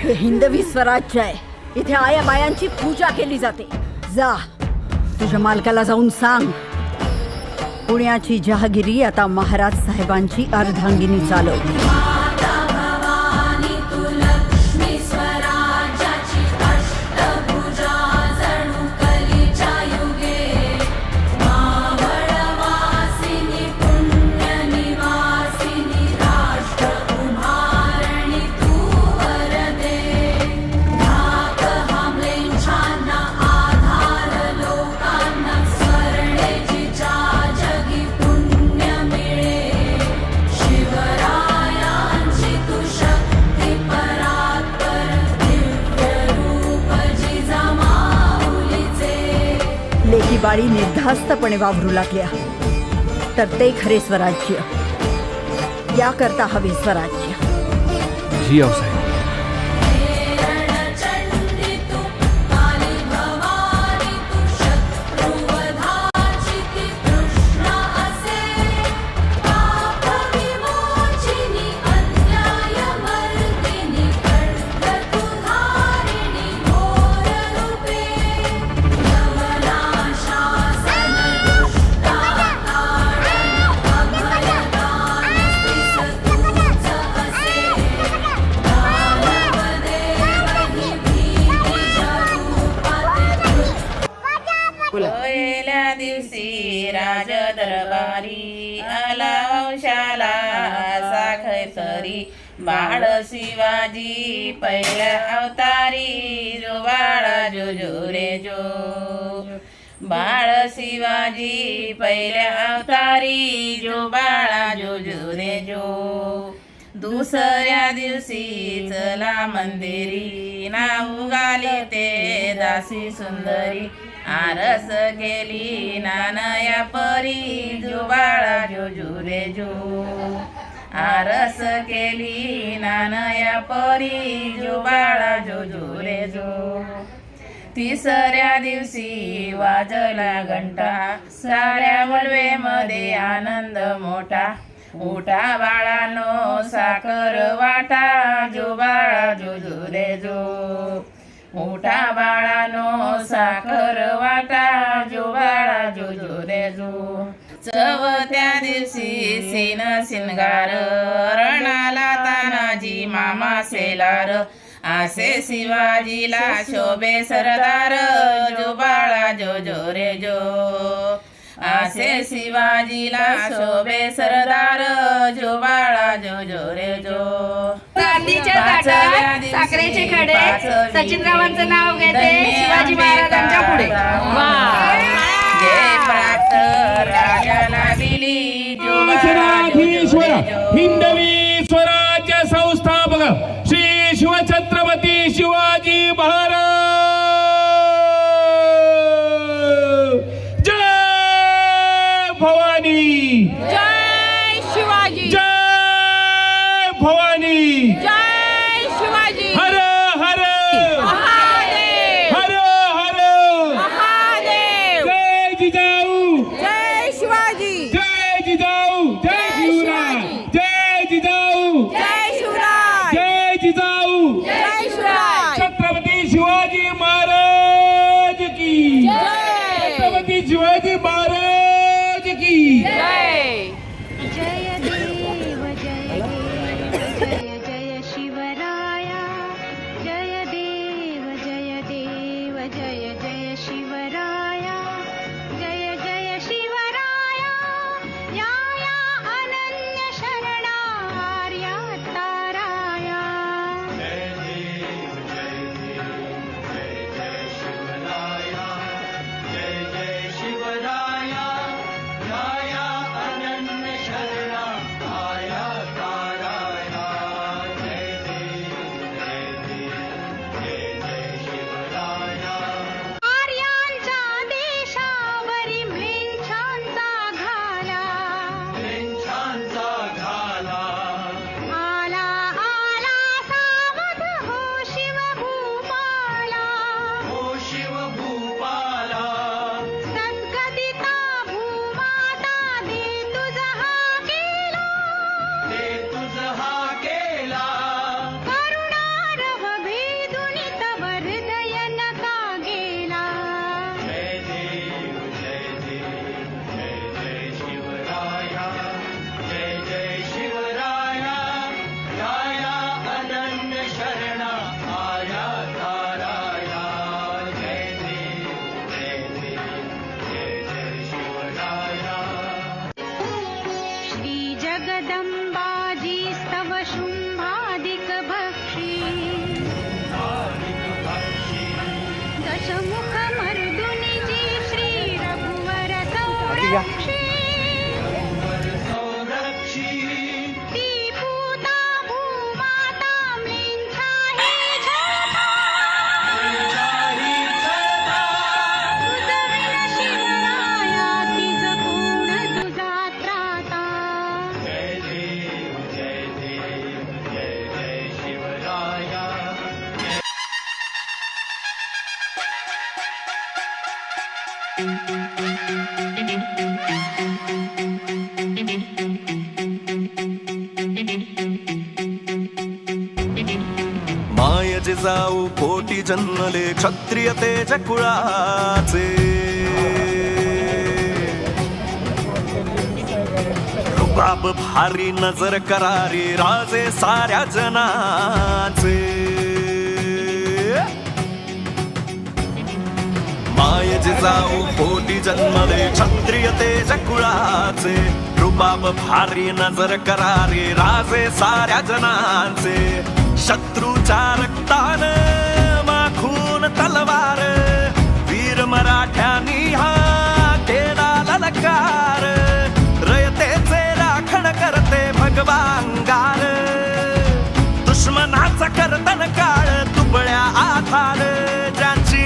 हे हिंदवी स्वराज्य आहे. इथे आया बायांची पूजा केली जाते. जा. तुझ्या मालकाला जाऊन सांग. पुण्याची जहागिरी आता महाराज साहेबांची अर्धांगिनी चालवते. लेकी निर्धास्तपणे वावरू लागल्या तर ते खरे स्वराज्य. याकरता हवे स्वराज्य. जी आवसाहेब पहिल्या दिवशी राज दरबारी आला वंशाला साखय तरी. बाळ शिवाजी पहिल्या अवतारी जो बाळा जो जो. रे जो बाळ शिवाजी पहिल्या अवतारी जो बाळा जो जो रे जो. दुसऱ्या दिवशी चला मंदिरी नाव गाली ते दासी सुंदरी. आरस केली नानया परी जुबाळा बाळा जो रे आरस केली नानया परी जुबाळा बाळा जो रे तिसऱ्या दिवशी वाजला घंटा साऱ्या मुलवेमध्ये आनंद मोठा. उठा बाळानो साखर वाटा जो बाळा जो जो रे जो. मोठा बाळानो साखर वाटा जो बाळा जो जो रे जो चवथ्या दिवशी सीन शिनगार रणाला तानाजी मामा सेलार आसे शिवाजीला शोभे सरदार जो बाळा जो जो रे जो आसे शिवाजीला शोभे सरदार जो बाळा जो जो रे जो चांदीच्या ताटात साखरेचे खडे. सचिनरावांचं नाव घेते. शिवाजी महाराजांच्या पुढे. हिंदवी स्वराज्य संस्थापक श्री शिवछत्रपती शिवाजी महाराज. की जय शिवाजी. हर हर। महादेव. हर हर। महादेव. जय जिजाऊ. जय शिवाजी. जय जिजाऊ. जय शिवराय जय जिजाऊ. जय शिवराय जय जिजाऊ. जय शिवराय छत्रपती शिवाजी महाराज की. छत्रपती शिवाजी महाराज की. जय. जय देव जय देव Yeah. जाऊ जिजाऊ पोटी जन्मले क्षत्रिय तेज कुळाचे. रुबाब भारी नजर करारी राजे साऱ्या जनाचे. मायजे जाऊ पोटी जन्मले क्षत्रिय तेज कुळाचे. रुबाब भारी नजर करारी राजे साऱ्या जनाचे. शत्रूचा रक्तान माखून तलवार. वीर मराठ्यांनी हा केला ललकार रयतेचे राखण करते भगवांगार दुश्मनाचा करतन काळ तुबळ्या आधार. ज्यांची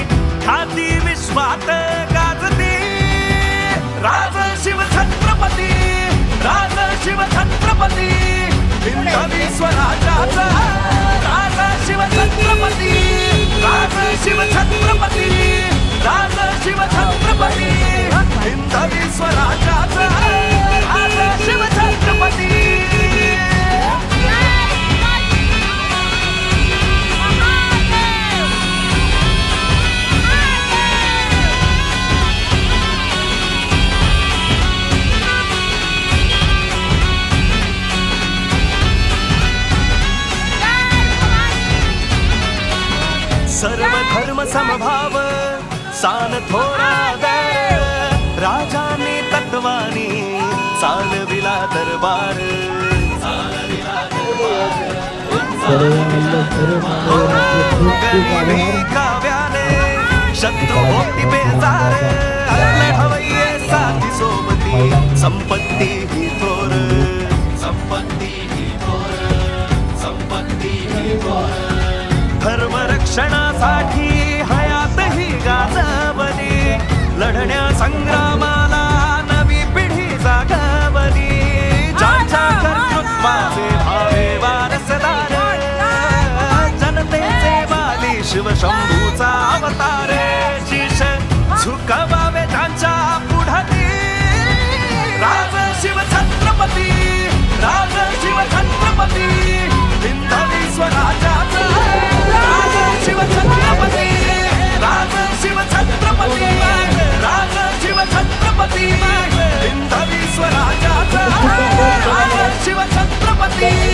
खाती विश्वात गाजती. राज शिव छत्रपती राज शिव छत्रपती हिंदवी स्वराज्याचा समभाव सान थोरा दर राजाने तत्वानी चालविला दरबार. काव्याने शत्रू होती बेजार लढवये साथी सोबती संपत्ती ही थोर संपत्ती ही थोर संपत्ती ही थोर. धर्मरक्षणासाठी संग्रामाला नवी पिढी जागवली. ज्यांच्या कर्तृत्वाचे भावे वारसदार. जनतेचे वाली शिवशंभूचा अवतार. शीश झुकवावे त्यांच्या छत्रपती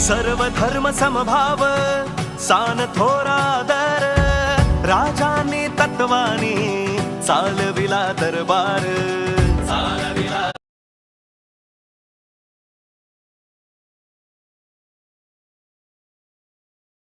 सर्व धर्म समभाव सान थोरा राजाने तत्वाने चालविला दरबार.